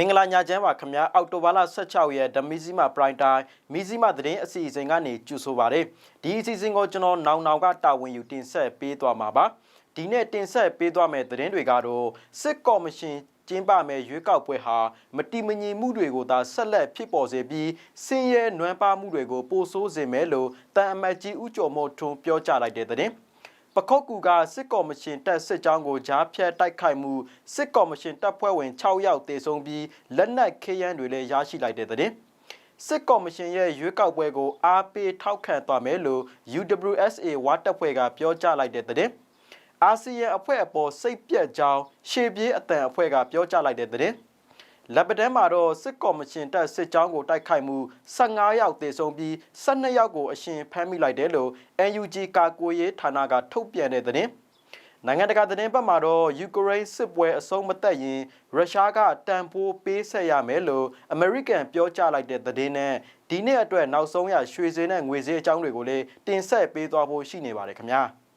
မင်္ဂလာညချမ်းပါခင်ဗျာအောက်တိုဘာလ16ရက်ဓမီဇီမာပရိုင်တိုင်းမီဇီမာသတင်းအစီအစဉ်ကနေကြိုဆိုပါရစေဒီအစီအစဉ်ကိုကျွန်တော်နောင်နောင်ကတာဝန်ယူတင်ဆက်ပေးသွားမှာပါဒီနေ့တင်ဆက်ပေးသွားမယ့်သတင်းတွေကတော့စစ်ကော်မရှင်ကျင်းပမယ့်ရွေးကောက်ပွဲဟာမတိမငြိမ်မှုတွေကိုသာဆက်လက်ဖြစ်ပေါ်စေပြီးစင်ရဲနွမ်းပါမှုတွေကိုပိုဆိုးစေမယ်လို့တန်အမတ်ကြီးဦးကျော်မိုးထွန်းပြောကြားလိုက်တဲ့သတင်း ပခုတ်ကူကစစ်ကော်မရှင်တပ်စစ်ကြောင်းကိုကြားဖြတ်တိုက်ခိုက်မှုစစ်ကော်မရှင်တပ်ဖွဲ့ဝင်6ယောက်တေဆုံးပြီးလက်နက်ခေးရန်တွေလည်းရရှိလိုက်တဲ့တဲ့စစ်ကော်မရှင်ရဲ့ရွေးကောက်ပွဲကိုအားပေးထောက်ခံသွားမယ်လို့ UWSA ဝါတပ်ဖွဲ့ကပြောကြားလိုက်တဲ့တဲ့အာဆီယံအဖွဲ့အပေါ်စိတ်ပြက်ကြောင်းရှေ့ပြေးအတန်အဖွဲ့ကပြောကြားလိုက်တဲ့တဲ့ လက်ပတန်းမှာတော့စစ်ကော်မရှင်တပ်စစ်ကြောင်းကိုတိုက်ခိုက်မှု15ယောက်သေဆုံးပြီး12ယောက်ကိုအရှင်ဖမ်းမိလိုက်တယ်လို့ NUG ကာကွယ်ရေးဌာနကထုတ်ပြန်တဲ့သတင်းနိုင်ငံတကာသတင်းပတ်မှာတော့ယူကရိန်းစစ်ပွဲအဆုံးမသက်ရင်ရုရှားကတန်ဖိုးပေးဆက်ရမယ်လို့အမေရိကန်ပြောကြားလိုက်တဲ့သတင်းနဲ့ဒီနေ့အတွက်နောက်ဆုံးရရွှေစည်းနဲ့ငွေစည်းအကြောင်းတွေကိုလည်းတင်ဆက်ပေးသွားဖို့ရှိနေပါတယ်ခင်ဗျာ။